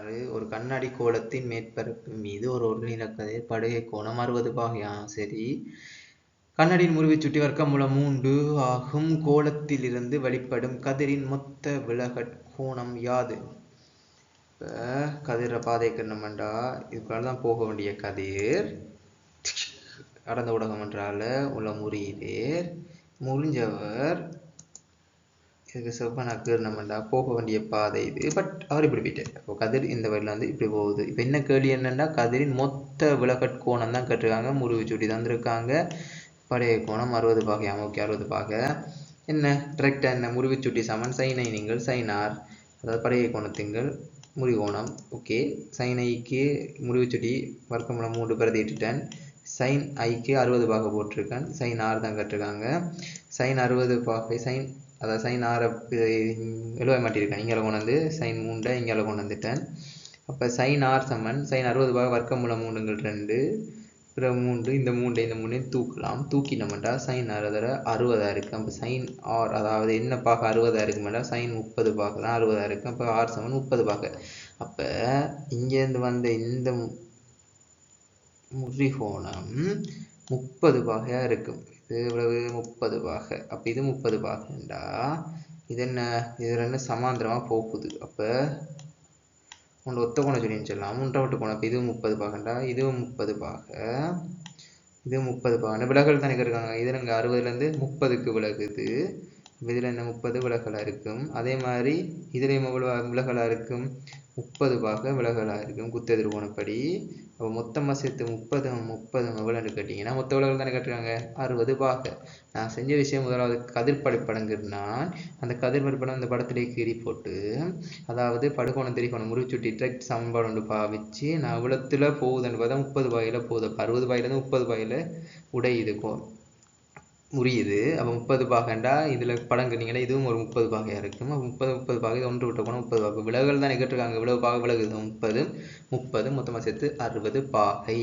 ஆறு ஒரு கண்ணாடி கோலத்தின் மேற்பரப்பு மீது ஒரு ஒரு கதிர் படுகை கோணம் அறுபது பாகையா? சரி. கண்ணாடியின் முறிவை சுற்றி வர்க்கமூலம் மூன்று ஆகும். கோலத்திலிருந்து வெளிப்படும் கதிரின் மொத்த விலகற் கோணம் யாது? இப்போ கதிர பாதை கண்ணமண்டா இதுக்குள்ள தான் போக வேண்டிய கதிர். அடர்ந்த ஊடகம் என்றால உள்ள முறியீர் முடிஞ்சவர் இதுக்கு செவ்வனா கீர்ணமண்டா போக வேண்டிய பாதை இது. பட் அவர் இப்படி போயிட்டார். அப்போ கதிர் இந்த வழியில் வந்து இப்படி போகுது. இப்போ என்ன கேள்வி என்னென்னா கதிரின் மொத்த விலகட் கோணம் தான் கட்டிருக்காங்க. முருகு சுட்டி தந்திருக்காங்க பழைய கோணம் அறுபது பாகை ஓகே அறுபது பாகை. என்ன? டிரெக்டாக என்ன? முருகு சுட்டி சமன். சைனை நீங்கள் சைனார் அதாவது பழைய கோணத்திங்கள் முறிகோணம் ஓகே சைன் ஐக்கு முறிவு சுட்டி வர்க்கமூலம் மூன்று பிரதிட்டுட்டேன் சைன் ஐக்கு அறுபது பாகை போட்டிருக்கேன். சைன் ஆறு தான் கட்டிருக்காங்க. சைன் அறுபது பாகை சைன் அதான் சைன் ஆறை எழுத மாட்டியிருக்கேன் இங்கே கொண்டு வந்து சைன் மூண்டை இங்கே கொண்டு வந்துட்டேன். அப்போ சைன் ஆர் சமன். சைன் அறுபது பாக வர்க்கமூலம் மூணுங்கள் ரெண்டு பிற மூன்று இந்த மூண்டை இந்த மூணையும் தூக்கலாம். தூக்கினோம்டா சைன் அறுபதரை அறுபதாக இருக்குது அப்போ சைன் ஆர் அதாவது என்ன பாக அறுபதாக இருக்குமெண்டா சைன் முப்பது பாக தான் அறுபதாக இருக்குது அப்போ ஆர் சமன் முப்பது பாக அப்போ இங்கேருந்து வந்த இந்த முறிகோணம் முப்பது பாகையாக இருக்கும் இது எவ்வளவு முப்பது பாக. அப்போ இது முப்பது பாகண்டா இது என்ன? இது ரெண்டு சமாந்திரமாக போகுது? அப்போ ஒன்று ஒத்த கோணம் சொல்லி சொல்லலாம். மூன்றை விட்டு கோணம். அப்போ இதுவும் முப்பது பாகண்டா இதுவும் முப்பது பாக. இது முப்பது பாகண்டா விலகல் தானே இருக்காங்க இது நாங்கள் அறுபதுலேருந்து முப்பதுக்கு விலகுது. இதில் என்ன முப்பது விலகலாக இருக்கும்? அதே மாதிரி இதுலேயும் எவ்வளோ விலகலாக இருக்கும்? முப்பது பாக விலகலாக இருக்கும். குத்தெதிர் கோணப்படி அப்போ மொத்தமாக சேர்த்து முப்பது முப்பது எவ்வளோன்னு கேட்டிங்கன்னா மொத்த விலகல் தானே கட்டுறாங்க அறுபது பாக. நான் செஞ்ச விஷயம் முதலாவது கதிர்படை படங்கிறதுனா அந்த கதிர்படை படம் அந்த படத்திலே கீறி போட்டு அதாவது படுகோணம் திரிகோணம் முறிச்சுட்டி டிரெக்ட் சமன்பாடு ஒன்று பாவிச்சு நான் இவ்வளோத்தில் போகுதுன்னு பார்த்தா முப்பது பாயில் போகுது அறுபது பாயிலேருந்து முப்பது பாயில் உடையுது கோ முறியுது அப்போ முப்பது பாகண்டா இதில் படம் கேட்டிங்கன்னா இதுவும் ஒரு முப்பது பாகையாக இருக்கும் அப்போ முப்பது முப்பது பாகை ஒன்று விட்ட போனால் முப்பது பாகை விலகல் தான் கேட்டிருக்காங்க இவ்வளவு பாகை விலகுது முப்பது முப்பது மொத்தமாக சேர்த்து அறுபது பாகை